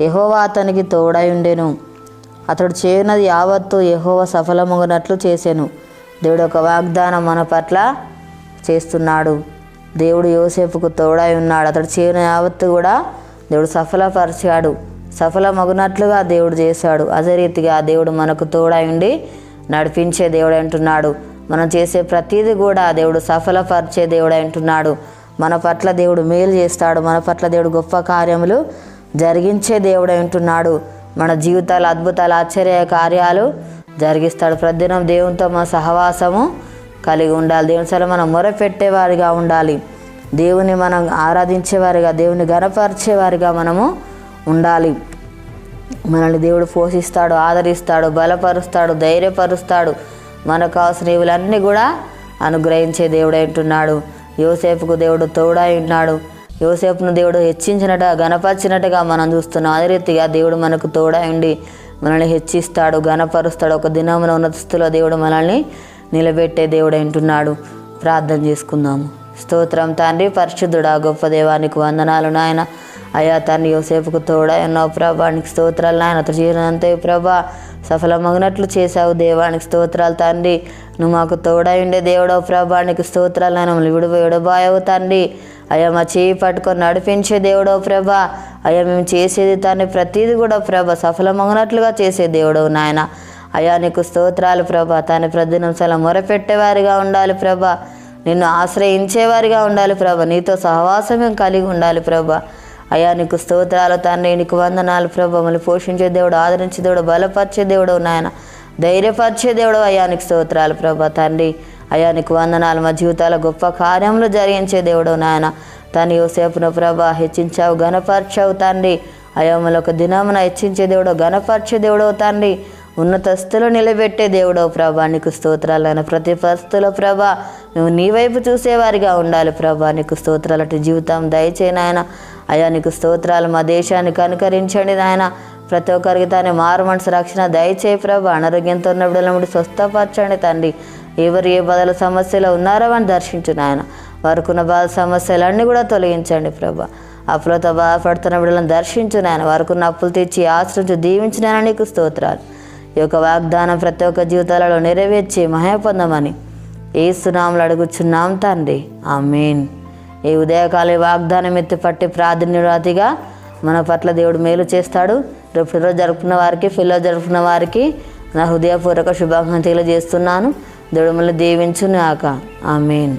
యహోవా అతనికి తోడై ఉండెను. అతడు చేయనది యావత్తు యహోవ సఫలమగునట్లు చేశాను దేవుడు ఒక వాగ్దానం మన పట్ల చేస్తున్నాడు. దేవుడు యోసేపుకు తోడై ఉన్నాడు. అతడు చేయన యావత్తు కూడా దేవుడు సఫలపరిచాడు. సఫలమగునట్లుగా దేవుడు చేశాడు. అదే రీతిగా దేవుడు మనకు తోడై ఉండి నడిపించే దేవుడు అంటున్నాడు మనం చేసే ప్రతిదీ కూడా దేవుడు సఫలపరిచే దేవుడు అంటున్నాడు మన పట్ల దేవుడు మేలు చేస్తాడు. మన పట్ల దేవుడు గొప్ప కార్యములు జరిగించే దేవుడు ఉంటున్నాడు. మన జీవితాలు అద్భుతాలు ఆశ్చర్య కార్యాలు జరిగిస్తాడు. ప్రతిదినం దేవునితో మన సహవాసము కలిగి ఉండాలి. దేవుని సరే మనం మొరపెట్టేవారిగా ఉండాలి. దేవుని మనం ఆరాధించేవారిగా దేవుని గనపరిచేవారిగా మనము ఉండాలి. మనల్ని దేవుడు పోషిస్తాడు ఆదరిస్తాడు బలపరుస్తాడు ధైర్యపరుస్తాడు. మనకు కావాల్సిన ఇవులన్నీ కూడా అనుగ్రహించే దేవుడు అంటున్నాడు యోసేపుకు దేవుడు తోడై ఉన్నాడు. యోసేపును దేవుడు హెచ్చించినట్టుగా గనపరిచినట్టుగా మనం చూస్తున్నాం. అదే రీతిగా దేవుడు మనకు తోడై ఉండి మనల్ని హెచ్చిస్తాడు గనపరుస్తాడు ఒక దినమున ఉన్నత స్థితిలో దేవుడు మనల్ని నిలబెట్టే దేవుడు అంటున్నాడు. ప్రార్థన చేసుకుందాము. స్తోత్రం తండ్రి పరిశుద్ధుడా గొప్ప దేవానికి వందనాలు నాయన. అయ్యా తండ్రి యోసేపుకు తోడై ఉన్నావు ప్రభానికి స్తోత్రాలు నాయన అతడు జీవనంతే ప్రభా. సఫలమగినట్లు చేశావు దేవానికి స్తోత్రాలు తండ్రి. నువ్వు మాకు తోడై ఉండే దేవుడో ప్రభానికి స్తోత్రాలు నాయన మమ్మల్ని విడువ విడబాయవు తండ్రి. అయ్యా మా చేయి పట్టుకొని నడిపించే దేవుడవు ప్రభా. అయ్యా మేము చేసేది తండ్రి ప్రతిదీ కూడా ప్రభ సఫలమగినట్లుగా చేసే దేవుడవు నాయన. అయ్యా నీకు స్తోత్రాలు ప్రభ. తాను ప్రతిదినం మొరపెట్టేవారిగా ఉండాలి ప్రభ. నిన్ను ఆశ్రయించేవారిగా ఉండాలి ప్రభ. నీతో సహవాసం కలిగి ఉండాలి ప్రభా. అయా నీకు స్తోత్రాలు తండ్రి నీకు వందనాలు ప్రభా. పోషించే దేవుడు ఆదరించే దేవుడు బలపరిచే దేవుడు నాయన. ధైర్యపరిచే దేవుడు అయ్యా నీకు స్తోత్రాలు ప్రభా తండ్రి. అయ్యా నీకు వందనాలు. మా జీవితాల గొప్ప కార్యములు జరిగించే దేవుడు నాయన. తను యోసేపును ప్రభా హెచ్చించావు గణపరిచావు తండ్రి. అయోమల ఒక దినమున హెచ్చించే దేవుడు గణపరిచే దేవుడు తండ్రి. ఉన్నత స్థులు నిలబెట్టే దేవుడో ప్రభా నీకు స్తోత్రాలైన ప్రతి పరిస్థితిలో ప్రభా నువ్వు నీ వైపు చూసేవారిగా ఉండాలి ప్రభా. నీకు స్తోత్రాలు అటు జీవితం దయచేనాయన అయ్యా నీకు స్తోత్రాలు మా దేశాన్ని కనుకరించండి నాయన. ప్రతి ఒక్కరికి తాను మారు మనసు రక్షణ దయచేయి ప్రభా. అనారోగ్యంతో ఉన్న బిడ్డలముడి స్వస్థపరచండి తండ్రి. ఎవరు ఏ బదుల సమస్యలో ఉన్నారో అని దర్శించు నాయన. వారికున్న బాధ సమస్యలన్నీ కూడా తొలగించండి ప్రభా. అప్పులతో బాధపడుతున్న బిడ్డలను దర్శించు నాయన. వారికున్న అప్పులు తెచ్చి ఆశ్రయించు దీవించిన నీకు స్తోత్రాలు. ఈ యొక్క వాగ్దానం ప్రతి ఒక్క జీవితాలలో నెరవేర్చి మహాపొందమని పొందమని సునాములు అడుగుచున్నాం తండ్రి. ఆమెన్. ఈ ఉదయకాల వాగ్దానం ఎత్తిపట్టి ప్రాధాన్యరాతిగా మన పట్ల దేవుడు మేలు చేస్తాడు. రేపు ఫిలో జరుపుకున్న వారికి ఫిలో జరుపుకున్న వారికి నా హృదయపూర్వక శుభాకాంక్షలు తెలియజేస్తున్నాను. దేవుడు మళ్ళీ దీవించునాక ఆమెన్.